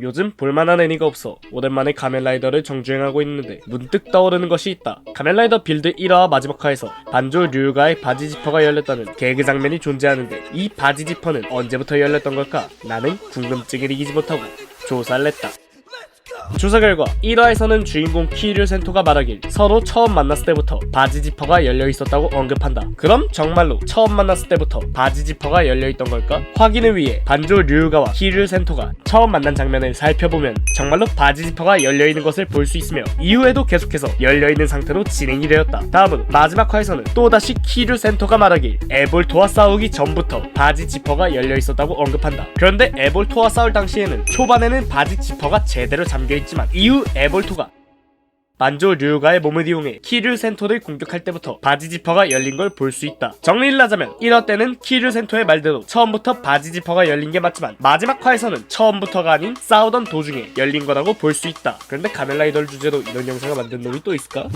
요즘 볼만한 애니가 없어. 오랜만에 가면라이더를 정주행하고 있는데 문득 떠오르는 것이 있다. 가면라이더 빌드 1화와 마지막 화에서 반조 류가의 바지 지퍼가 열렸다는 개그 장면이 존재하는데 이 바지 지퍼는 언제부터 열렸던 걸까? 나는 궁금증을 이기지 못하고 조사를 했다 조사 결과 1화에서는 주인공 키류 센토가 말하길 서로 처음 만났을 때부터 바지 지퍼가 열려 있었다고 언급한다. 그럼 정말로 처음 만났을 때부터 바지 지퍼가 열려 있던 걸까? 확인을 위해 반조 류가와 키류 센토가 처음 만난 장면을 살펴보면 정말로 바지 지퍼가 열려 있는 것을 볼 수 있으며 이후에도 계속해서 열려 있는 상태로 진행이 되었다. 다음으로 마지막 화에서는 또다시 키류 센토가 말하길 에볼토와 싸우기 전부터 바지 지퍼가 열려 있었다고 언급한다. 그런데 에볼토와 싸울 당시에는 초반에는 바지 지퍼가 제대로 잠겨 있지만 이후 에볼토가 만조 류가의 몸을 이용해 키류 센토를 공격할 때부터 바지 지퍼가 열린 걸 볼 수 있다. 정리를 하자면 1화 때는 키류 센토의 말대로 처음부터 바지 지퍼가 열린 게 맞지만 마지막 화에서는 처음부터가 아닌 싸우던 도중에 열린 거라고 볼 수 있다. 그런데 가면라이더를 주제로 이런 영상을 만든 놈이 또 있을까?